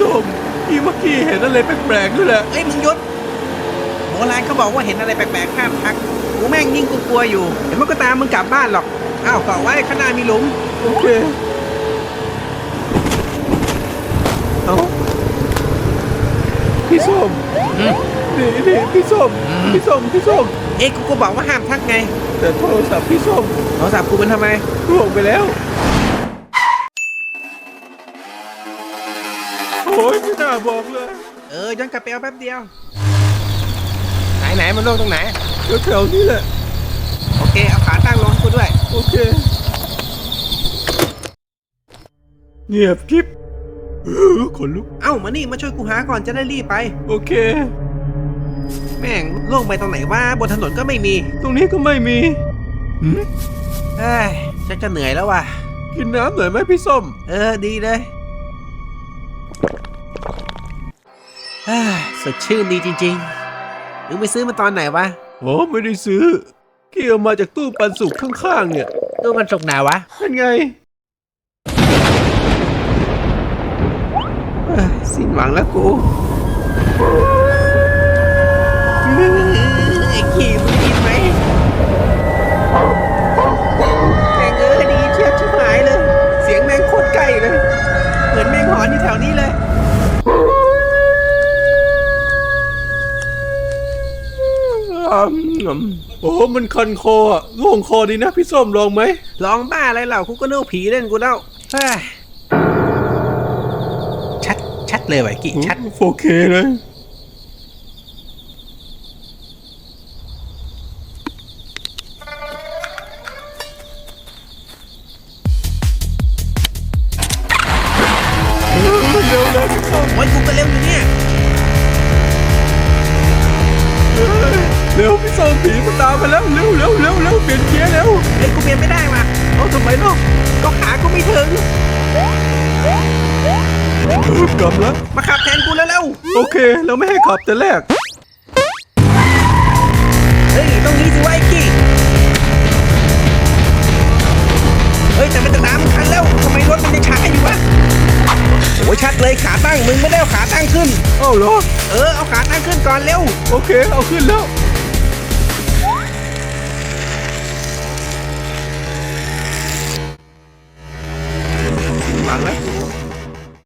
ส้มพี่เมื่อกี้เห็นอะไรแปลกๆด้วยแหละเอ้ยมึงหยุดโบราณเขาบอกว่าเห็นอะไรแปลกๆห้ามทักกูแม่งยิ่งกูกลัวอยู่เดี๋ยวมันก็ตามมึงกลับบ้านหรอกอ้าวเกาะไว้ข้างหน้ามีหลุมโอเคเอาพี่ส้มนี่นี่พี่ส้มพี่ส้มพี่ส้มเอ้ยกูก็บอกว่าห้ามทักไงแต่โทรศัพท์พี่ส้มโทรศัพท์กูเป็นทำไมร่วงไปแล้ว โอ้ยไม่น่าบอกเลยเออย้อนกลับไปเอาแป๊บเดียว ไหนไหนมันลงตรงไหน แถวๆนี้แหละ โอเค เอาขาตั้งลงให้กูด้วย โอเค เงียบกิ๊บเออขนลุก เอ้ามานี่มาช่วยกูหาก่อนจะได้รีบไป โอเค แม่งลงไปตรงไหนว่าบนถนนก็ไม่มีตรงนี้ก็ไม่มีหืมเอ้ยจะจะเหนื่อยแล้วว่ะ กินน้ำหน่อยไหมพี่ส้ม เออดีเลย สดชื่นดีจริงๆมึงไปซื้อมาตอนไหนวะโอ้ไม่ได้ซื้อกี้เอามาจากตู้ปันสุกข้างๆเนี่ยตู้มันสุกไหนวะนั่นไงเอ้ยสิ้นหวังแล้วกู โอ้มันคันคออะร่วงคอดีนะพี่ส้มลองไหมลองบ้าอะไรเหล่ากูก็นึกว่าผีเล่นกูแล้วเฮ้ยชัดชัดเลยว่ะไอ้กี่ชัด โอเคเลยเร็วเลยพี่ส้มโอ้ยกูก็เร็วอยู่เนี่ย ส้มผีมันตามมาแล้วเร็วเร็วเร็วเร็วเปลี่ยนเกียร์เร็วเฮ้ยกูเปลี่ยนไม่ได้ว่ะเอาทำไมเนาะก็ขากูไม่ถึงเออกลับแล้วมาขับแทนกูแล้วเร็วโอเค เราไม่ให้ขับแต่แรก เฮ้ยต้องนี้สิวะไอ้กี้เฮ้ยแต่มันจะน้ำมันทันแล้วทำไมรถมันยังช้าอยู่วะโอ้ยชัดเลยขาตั้งมึงไม่ได้เอาขาตั้งขึ้น เอ้าเหรอ เออเอาขาตั้งขึ้นก่อนเร็ว โอเค เอาขึ้นแล้วเ